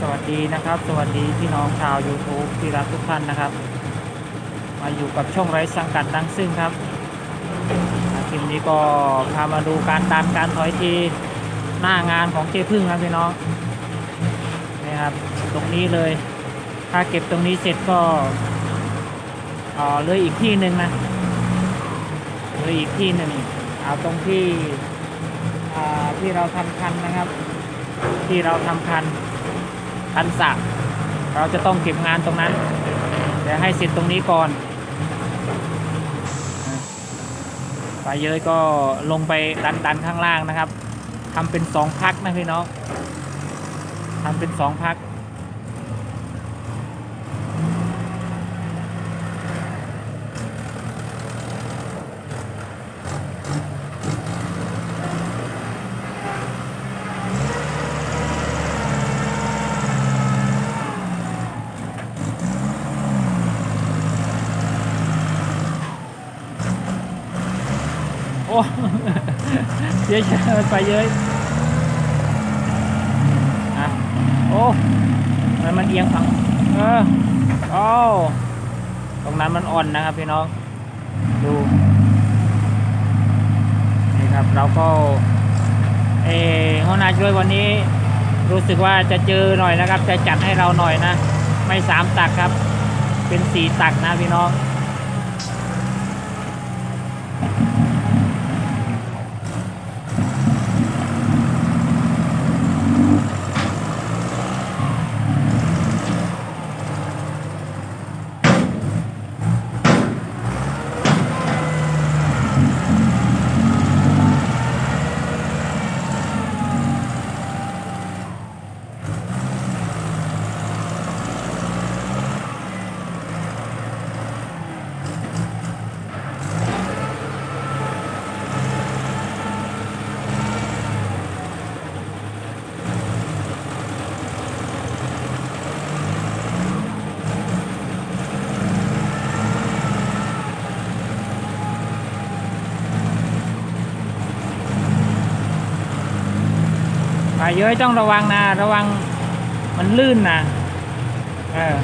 สวัสดีนะครับ สวัสดีพี่น้องชาว YouTube ที่รักทุกท่านนะครับ มาอยู่กับช่องไร้สังกัดดังซึ่งครับคลิปนี้ก็พามาดูการดันการถอยทีหน้างานของเจพึ่งครับพี่น้องนี่ครับตรงนี้เลย ถ้าเก็บตรงนี้เสร็จก็เออเลยอีกที่หนึ่งนะเลยอีกที่หนึ่งเอาตรงที่ที่เราทำคันนะครับ ที่เราทำคัน คันสระเราจะต้องเก็บงานตรงนั้นเดี๋ยวให้เสร็จตรงนี้ก่อนไปเย้ยก็ลงไปดันดันข้างล่างนะครับทำเป็นสองพักนะพี่น้องทำเป็นสองพัก โอ้เยอะๆไปเยอะอะโอ้มันมันเอียงฝั่งเออโอ้ตรงนั้นมันอ่อนนะครับพี่น้อง ดูนี่ครับเราก็เอหัวหน้าช่วยวันนี้ รู้สึกว่าจะเจอหน่อยนะครับ จะจัดให้เราหน่อยนะ ไม่สามตักครับ เป็นสี่ตักนะพี่น้อง เยอะต้องระวังนะ ระวังมันลื่นนะเออ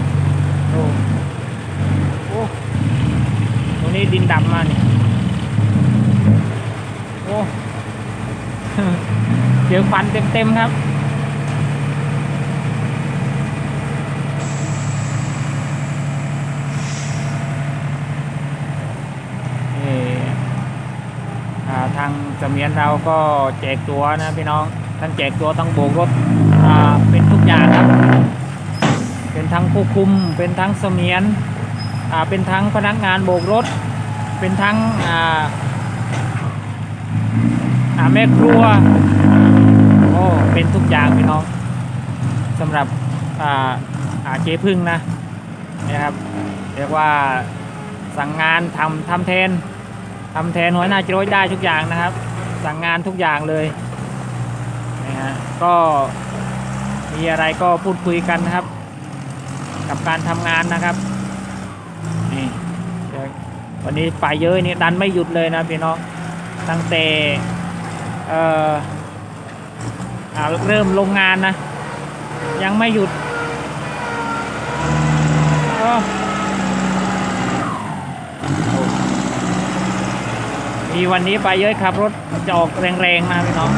ดูโอ้ตรงนี้ดินดำมากนี่ยโอ้เจอควันเต็มๆครับนี่อ่าทางเสมียนเราก็แจกตัวนะพี่น้อง ทั้งแจกตัวทั้งโบกรถเป็นทุกอย่างครับ เป็นทั้งผู้คุม เป็นทั้งเสมียนเป็นทั้งพนักงานโบกรถ เป็นทั้งแม่ครัวโอ้เป็นทุกอย่างพี่น้องสำหรับเจ๊พึ่งนะนะครับเรียกว่าสั่งงานทำทำแทนทำแทนหัวหน้าโจยได้ทุกอย่างนะครับ สั่งงานทุกอย่างเลย ฮะก็มีอะไรก็พูดคุยกันนะครับ กับการทำงานนะครับนี่วันนี้ไปเยอะนี่ดันไม่หยุดเลยนะพี่น้องตั้งแต่เอ่อเริ่มลงงานนะ ยังไม่หยุดมีวันนี้ไปเยอะขับรถจะออกแรงๆนะพี่น้อง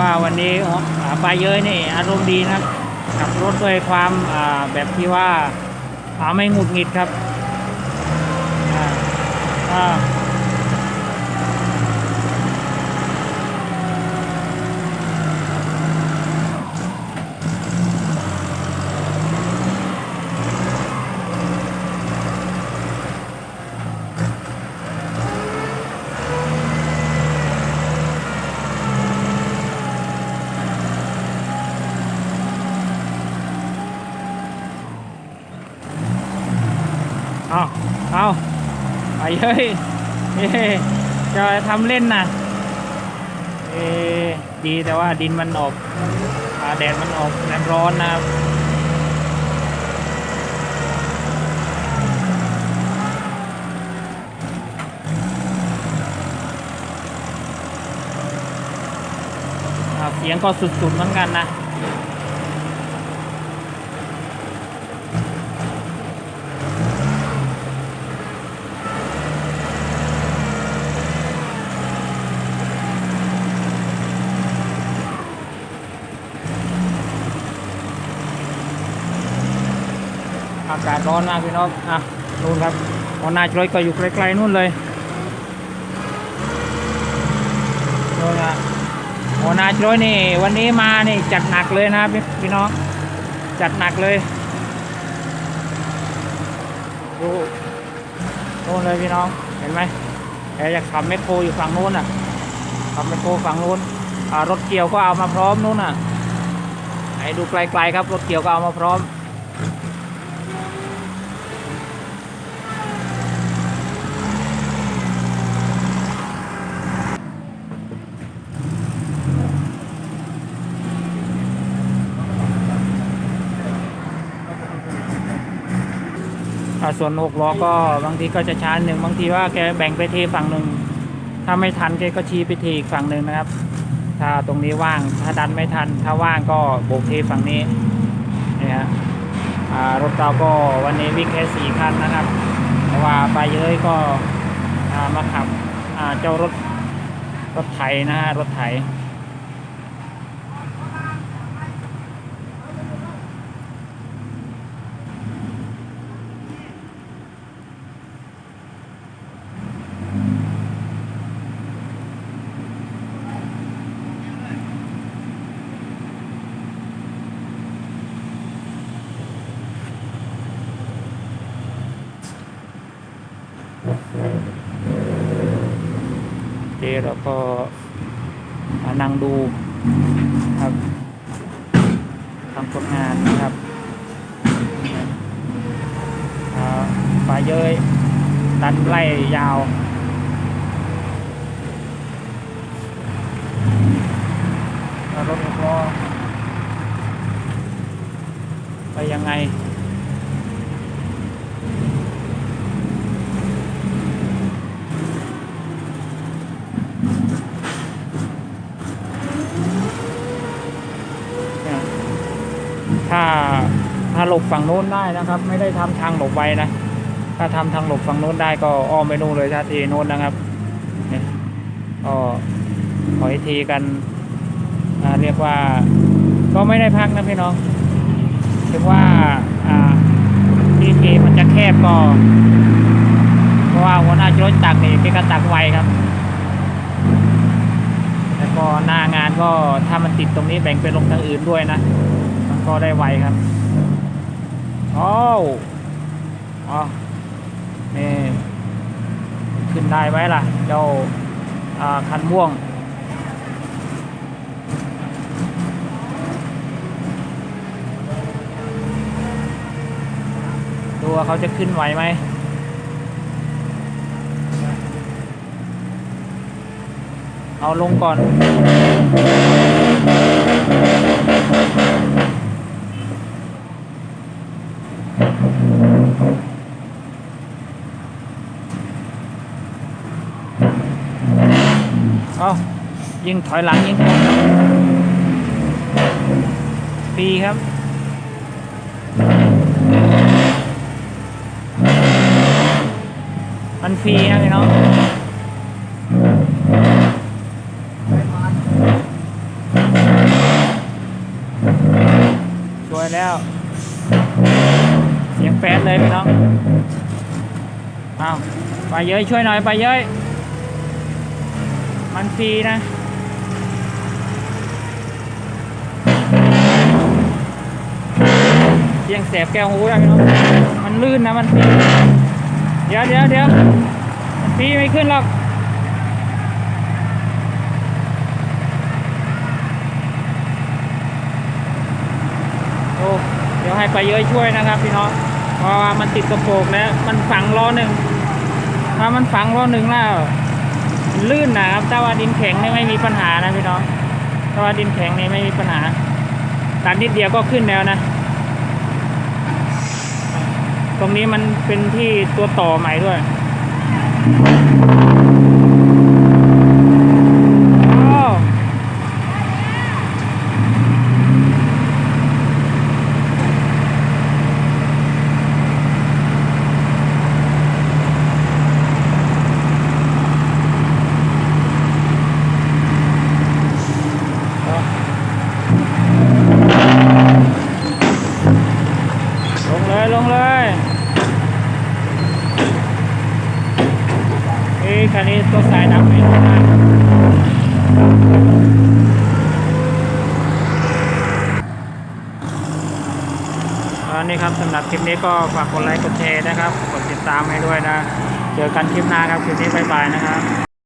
ว่าวันนี้ปลาเยอะนี่อารมณ์ดีนะขับรถด้วยความแบบที่ว่าไม่หงุดหงิดครับอ่า เย้ยเอ้จะทำเล่นนะเอดีแต่ว่าดินมันออกอแดดมันออกแดดร้อนนะครับเสียงก็สุดๆเหมือนกันนะากาศร้อนมากพี่น้องอะนู่นครับหัวหน้าจอยก็อยู่ไกลๆนู่นเลยนู่นนะหัวหน้าจอยนี่ วันนี้มานี่จัดหนักเลยนะพี่พี่น้องจัดหนักเลยดูนู่นเลยพี่น้องเห็นไหมแกจะขับแมคโครอยู่ฝั่งนู้นอะขับแมคโครฝั่งนู้นอ่ารถเกี่ยวก็เอามาพร้อมนู้นอะให้ดูไกลๆครับรถเกี่ยวก็เอามาพร้อม ส่วนหกล้อก็บางทีก็จะช้าหนึ่งบางทีว่าแกแบ่งไปเทฝั่งหนึ่งถ้าไม่ทันแกก็ชี้ไปเทอีกฝั่งหนึ่งนะครับ ถ้าตรงนี้ว่างถ้าดันไม่ทัน ถ้าว่างก็โบกเทฝั่งนี้นี่ฮะรถเราก็วันนี้วิ่งแค่สี่คันนะครับแต่ว่าไปเย้ยก็มาขับเจ้ารถรถไถนะฮะรถไถ แล้วก็มานั่งดูครับทำผลงานนะครับอ่าเย้ยดันไล่ยาวแล้วรถหกล้อไปยังไง เนี่ยถ้าถ้า หลบฝั่งโน้นได้นะครับ ไม่ได้ทำทางหลบไว้นะ ถ้าทำทางหลบฝั่งโน้นได้ก็อ้อมไปนู่นเลยถ้าทีโน้นนะครับเนี่ยก็ขอให้ทีกันเรียกว่าก็ไม่ได้พักนะพี่น้องถึงว่าอ่าที่ทีมันจะแคบก็เพราะว่าหัวหน้าจุดตักนี่เป็นกระตักไวครับแล้วก็หน้างานก็ถ้ามันติดตรงนี้แบ่งเป็นลงทางอื่นด้วยนะ มันก็ได้ไวครับ อ้าวอ๋อนี่ขึ้นได้ไหมล่ะ เจ้าอ่าคันม่วงดูว่าเขาจะขึ้นไหวไหมเอาลงก่อน เอา ยิงถอยหลังยิงตรงฟรีครับมันฟรีนะพี่น้องอวยแล้ว เสียงแฟดเลยพี่น้องเอาไปเย้ยช่วยหน่อยไปเย้ยมันฟรีนะ ยงแสบแก้วหูนะพี่น้องมันลื่นนะมันฟีเดี๋ยวเดี๋ยวเดี๋ยวมันฟีไม่ขึ้นหรอกโอ้เดี๋ยวให้ไปเย้ยช่วยนะครับพี่น้องเพราะว่ามันติดกระโปรงแล้ว มันฝังล้อหนึ่งถ้ามันฝังล้อหนึ่งแล้วลื่นนะครับถ้าว่าดินแข็งนี่ไม่มีปัญหานะพี่น้องถ้าว่าดินแข็งนี่ไม่มีปัญหาตัดนิดเดียวก็ขึ้นแล้วนะ ตรงนี้มันเป็นที่ตัวต่อใหม่ด้วยลงเลย ลงเลยเอ้ย คันนี้ตัวสายดำไม่รู้นะอันนี้ครับสำหรับคลิปนี้ก็ฝากกดไลค์กดแชร์นะครับ กดติดตามให้ด้วยนะ เจอกันคลิปหน้าครับ คลิปนี้บายบายนะครับ